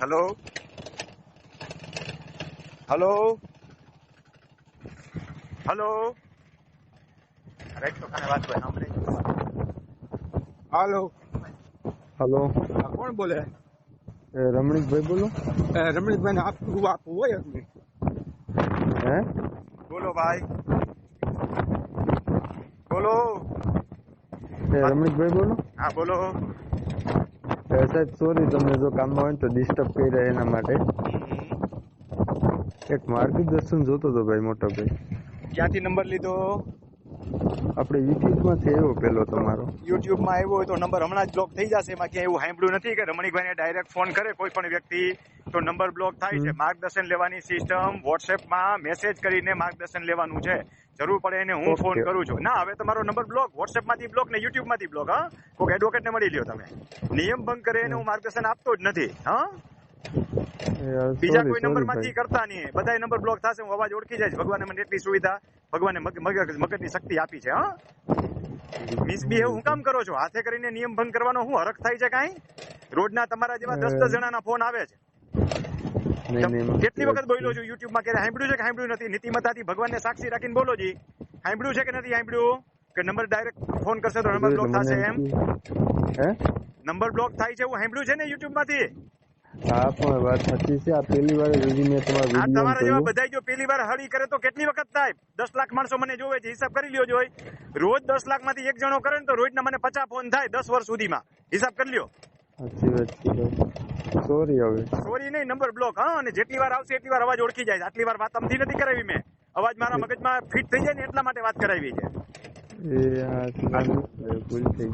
Hello hello hello right તો કાને વાત હોય સાંભળે હાલો હલો કોણ બોલે એ રમણીકભાઈ બોલો એ રમણીકભાઈ ને આપવું આપવું હોય એટલું હે બોલો ભાઈ બોલો એ રમણીકભાઈ બોલો હા બોલો સાહેબ સોરી તમને જો કામમાં હોય તો ડિસ્ટર્બ કર્યા એના માટે. એક માર્ગદર્શન જોતો હતો ભાઈ મોટો ભાઈ. ક્યાંથી નંબર લીધો? આપણે યુટ્યુબમાંથી આવ્યો પેલો તમારો? યુટ્યુબમાં આવ્યો હોય તો નંબર હમણાં જ બ્લોક થઈ જશે. એમાં ક્યાંય એવું સાંભળ્યું નથી કે રમણીકભાઈને ડાયરેક્ટ ફોન કરે કોઈ પણ વ્યક્તિ તો નંબર બ્લોક થાય છે. માર્ગદર્શન લેવાની સિસ્ટમ વોટ્સએપમાં મેસેજ કરીને માર્ગદર્શન લેવાનું છે. જરૂર પડે એને હું ફોન કરું છું. ના હવે તમારો નંબર બ્લોક વોટ્સએપમાંથી બ્લોક ને યુટ્યુબમાંથી બ્લોક હા? કોઈક એડવોકેટને મળી લ્યો તમે. નિયમ ભંગ કરે એને હું માર્ગદર્શન આપતો જ નથી હા? બીજા કોઈ નંબરમાંથી કરતા નહીં. બધા નંબર બ્લોક થશે હું અવાજ ઓળખી જાય ભગવાને મને એટલી સુવિધા ભગવાને મગજની શક્તિ આપી છે હા. મિસબિહેવ હું કામ કરો છો? હાથે કરીને નિયમ ભંગ કરવાનો હું હરખ થાય છે કાંઈ? રોજના તમારા જેવા દસ દસ જણાના ફોન આવે છે. કેટલી વખત બોલ્યો છું યુટ્યુબમાં ક્યારે સાંભળ્યું છે કે સાંભળ્યું નથી? નીતિમત્તાથી ભગવાનને સાક્ષી રાખીને બોલો જી. સાંભળ્યું છે કે નથી સાંભળ્યું? કે નંબર ડાયરેક્ટ ફોન કરશે તો નંબર બ્લોક થશે એમ? નંબર બ્લોક થાય છે એવું સાંભળ્યું છે ને યુટ્યુબમાંથી હા પણ વાત સાચી છે. આ પહેલી વાર મેં તમારો આ વીડિયો તમારા જેવા જોયો બધા જો પહેલી વાર હળી કરે તો કેટલી વખત થાય? દસ લાખ માણસો મને જોવે છે હિસાબ કરી લ્યો જોઈ. રોજ દસ લાખમાંથી એક જણો કરે ને તો રોજના મને પચાસ ફોન થાય દસ વર્ષ સુધીમાં. હિસાબ કરી લ્યો. સાચી વાત છે સોરી હવે. સોરી નહીં નંબર બ્લોક હા અને જેટલી વાર આવશે એટલી વાર અવાજ ઓળખી જાય આટલી વાર વાત અમથી નથી કરાવી મેં. અવાજ મારા મગજમાં ફિટ થઈ જાય ને એટલા માટે વાત કરાવી છે. એ આ ભૂલ થઈ